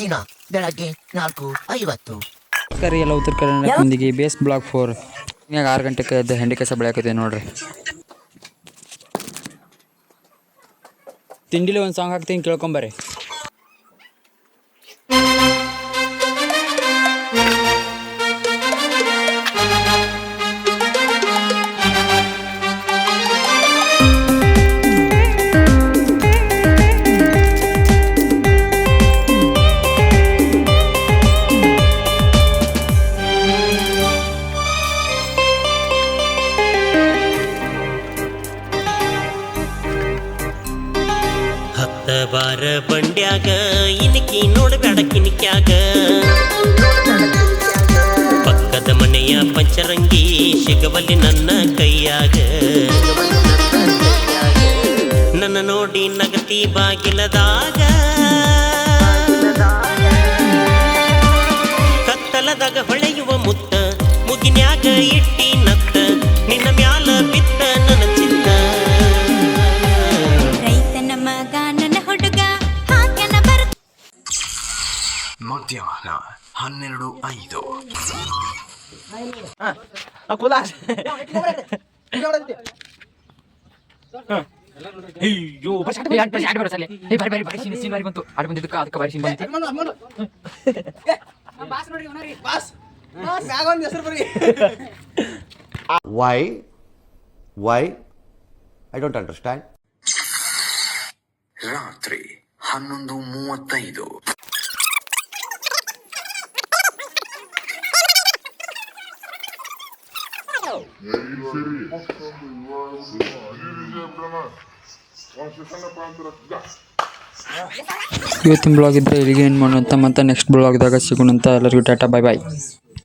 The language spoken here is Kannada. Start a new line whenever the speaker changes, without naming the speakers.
ದಿನ ಬೆಳಗ್ಗೆ ನಾಲ್ಕು ಐವತ್ತು.
ಕರಿ ಎಲ್ಲ ಉತ್ತರ ಕರ್ನಾಟಕದೊಂದಿಗೆ ಬೇಸ್ ಬ್ಲಾಕ್ ಫೋರ್. ಹಿಂಗಾಗಿ ಆರು ಗಂಟೆಗೆ ಎದ್ದು ಹೆಂಡಿ ಕೆಲಸ ಬೆಳೆಯಕತ್ತೀವಿ ನೋಡ್ರಿ. ತಿಂಡಿಲಿ ಒಂದು ಸಾಂಗ್ ಹಾಕ್ತೀನಿ ಕೇಳ್ಕೊಂಬರ್ರಿ
ಬಾರ ಬಂಡ್ಯಾಗ, ಇನಿಕಿ ನೋಡಬೇಡ ಕಿನಿಕ್ಯಾಗ. ಪಕ್ಕದ ಮನೆಯ ಪಂಚರಂಗಿ ಸಿಗವಲ್ಲಿ ನನ್ನ ಕೈಯಾಗ. ನನ್ನ ನೋಡಿ ನಗತಿ ಬಾಗಿಲದಾಗ. ಕತ್ತಲದಾಗ ಹೊಳೆಯುವ
ಮಧ್ಯಾಹ್ನ ಹನ್ನೆರಡು ಐದು.
ಅಯ್ಯೋ ಬಾರಿ ಬಾರಿ ಬಾರಿ ಸೀನ್ ಸೀನ್ ಬಾರಿ ಬಂತು. ಆಡ್ ಬಂದಿದ್ದಕ್ಕೆ ಅದಕ್ಕೆ ಬಾರಿ ಸೀನ್ ಬಂತು.
Why? Why? I don't understand.
ರಾತ್ರಿ ಹನ್ನೊಂದು ಮೂವತ್ತೈದು.
ಇವತ್ತಿನ ಬ್ಲಾಗ್ ಇದ್ರೆ ಇಲ್ಲಿಗೆ ಏನು ಮಾಡೋಣ ಮತ್ತೆ ನೆಕ್ಸ್ಟ್ ಬ್ಲಾಗ್ದಾಗ ಸಿಗೋಣಂತ ಎಲ್ಲರಿಗೂ ಟಾಟಾ ಬಾಯ್ ಬಾಯ್